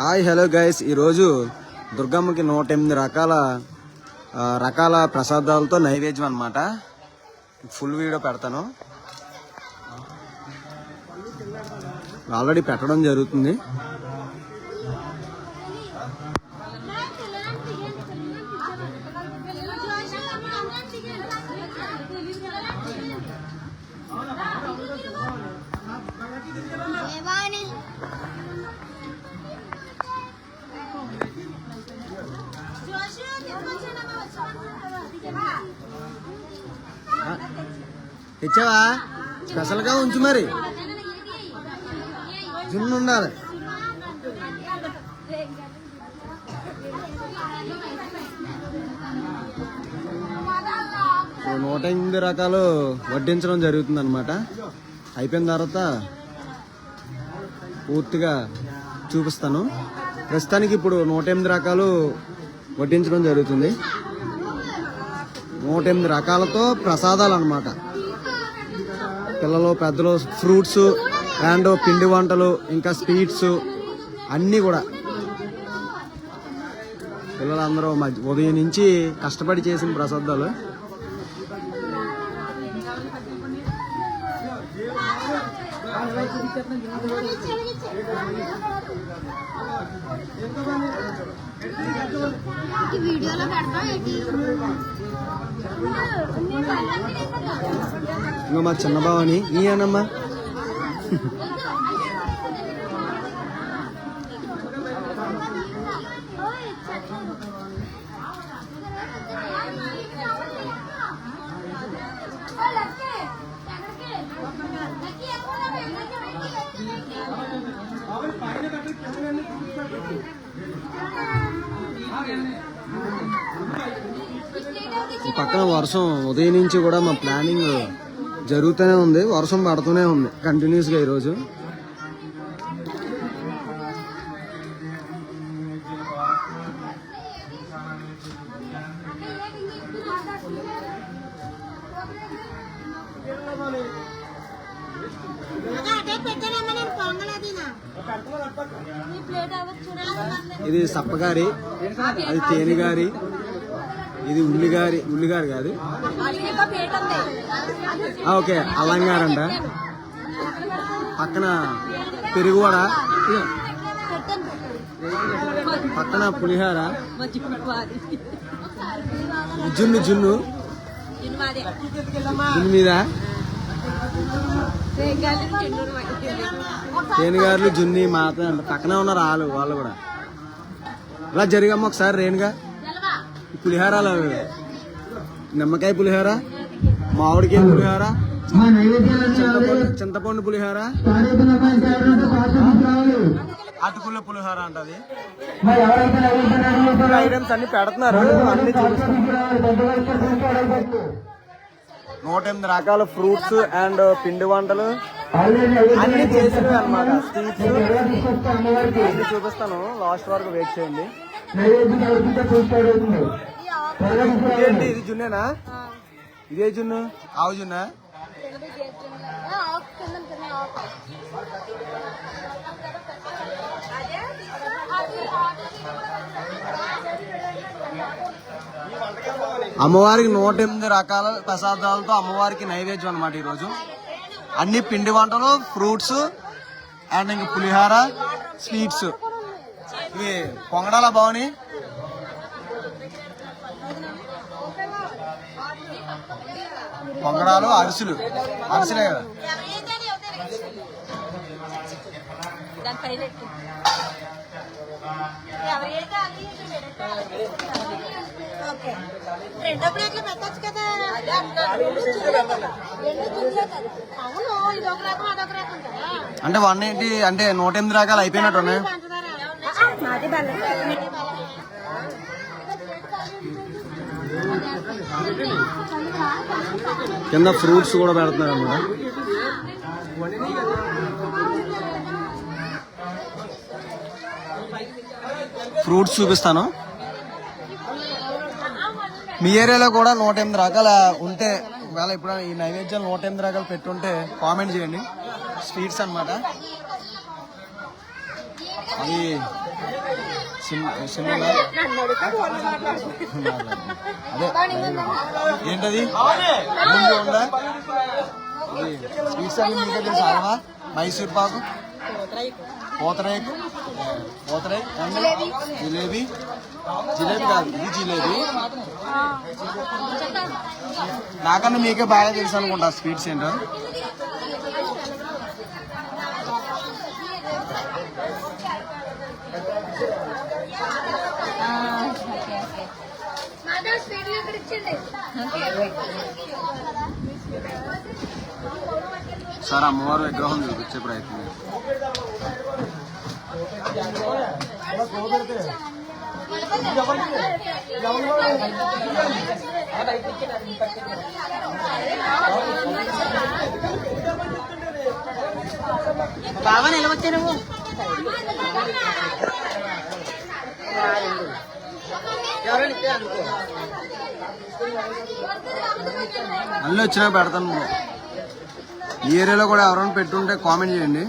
Hi hello guys ఈరోజు దుర్గమ్మకి నూట ఎనిమిది రకాల రకాల ప్రసాదాలతో నైవేద్యం అనమాట ఫుల్ వీడియో పెడతాను. ఆల్రెడీ పెట్టడం జరుగుతుంది. తెచ్చావా? స్పెషల్గా ఉంచు మరి. జున్ను ఉండాలి. నూట ఎనిమిది రకాలు వడ్డించడం జరుగుతుంది అనమాట అయిపోయిన తర్వాత పూర్తిగా చూపిస్తాను. ప్రస్తుతానికి ఇప్పుడు నూట ఎనిమిది రకాలు వడ్డించడం జరుగుతుంది. నూట ఎనిమిది రకాలతో ప్రసాదాలు అనమాట పిల్లలు పెద్దలు ఫ్రూట్స్ అండ్ పిండి వంటలు ఇంకా స్వీట్స్ అన్నీ కూడా. పిల్లలందరూ మధ్య ఉదయం నుంచి కష్టపడి చేసిన ప్రసాదాలు. ఈ వీడియోలో ఇంకా మా చిన్న బావని అనమ్మా పక్కన వర్షం ఉదయం నుంచి కూడా మా ప్లానింగ్ జరుగుతూనే ఉంది. వర్షం పడుతూనే ఉంది కంటిన్యూస్గా ఈరోజు. ఇది సప్పగారి అది తేనెగారి. ఇది ఉల్లిగారి ఉల్లిగారి కాదు. ఓకే ఓకే అలంగారంట. పక్కన పెరుగువడ. కూడా పక్కన పులిహార. జున్ను జున్ను. జున్ను మీద. రేణుగారులు జున్ని మాత పక్కన ఉన్నారు వాళ్ళు వాళ్ళు కూడా. ఇలా జరిగమ్మ ఒకసారి రేణుగా. పులిహారాలు నిమ్మకాయ పులిహార? మామిడికాయ పులిహార? చింతపండు చింతపండు పులిహార? అటుకుల పులిహార అంటది ఐటమ్స్ అన్ని పెడుతున్నారు. అన్ని చూపిస్తాను నూట ఎనిమిది రకాల ఫ్రూట్స్ అండ్ పిండి వంటలు. అన్ని చేసినవి అనమాట స్వీట్స్. చూపిస్తాను. లాస్ట్ వరకు వెయిట్ చేయండి. ఇది జున్నేనా? ఇదే జున్ను? ఆవు జున్నా? అమ్మవారికి నూట ఎనిమిది రకాల ప్రసాదాలతో అమ్మవారికి నైవేద్యం అనమాట ఈరోజు. అన్ని పిండి వంటలు ఫ్రూట్స్ అండ్ ఇంక పులిహార స్వీట్స్. ఈ పొంగడాల భవని పొంగడాలు అరిసెలు. అరిసెలే కదా. రెండో ప్లేట్లు పెట్టచ్చు కదా అవును ఇది ఒక రకం అదొక రకం కదా అంటే వన్ ఏంటి అంటే నూట ఎనిమిది రకాలు అయిపోయినట్టు ఉన్నాయి. మాది కింద ఫ్రూట్స్ కూడా పెడుతున్నారు అనమాట ఫ్రూట్స్ చూపిస్తాను. మీ ఏరియాలో కూడా నూట ఎనిమిది రకాల ఉంటే ఒకవేళ ఇప్పుడు ఈ నైవేద్యాలు నూట ఎనిమిది రకాలు పెట్టుంటే కామెంట్ చేయండి. స్వీట్స్ అన్నమాట. అది అదే ఏంటది? స్వీట్స్ అవి మీకు తెలుసా మైసూర్ పాకు? పూతరేకు పూతరేక్ జిలేబీ? జిలేబీ? కాదు ఇది జిలేబీ. నాకన్నా మీకే బాగా తెలుసు అనుకుంటా స్వీట్స్ ఏంటో. సార్ అమ్మవారు విగ్రహం చూపించే ప్రయత్నం చేయండి. బాగా నిలవచ్చా నువ్వు మళ్ళీ వచ్చినా పెడతాను. ఈ ఏరియాలో కూడా ఎవరైనా పెట్టుంటే కామెంట్ చేయండి.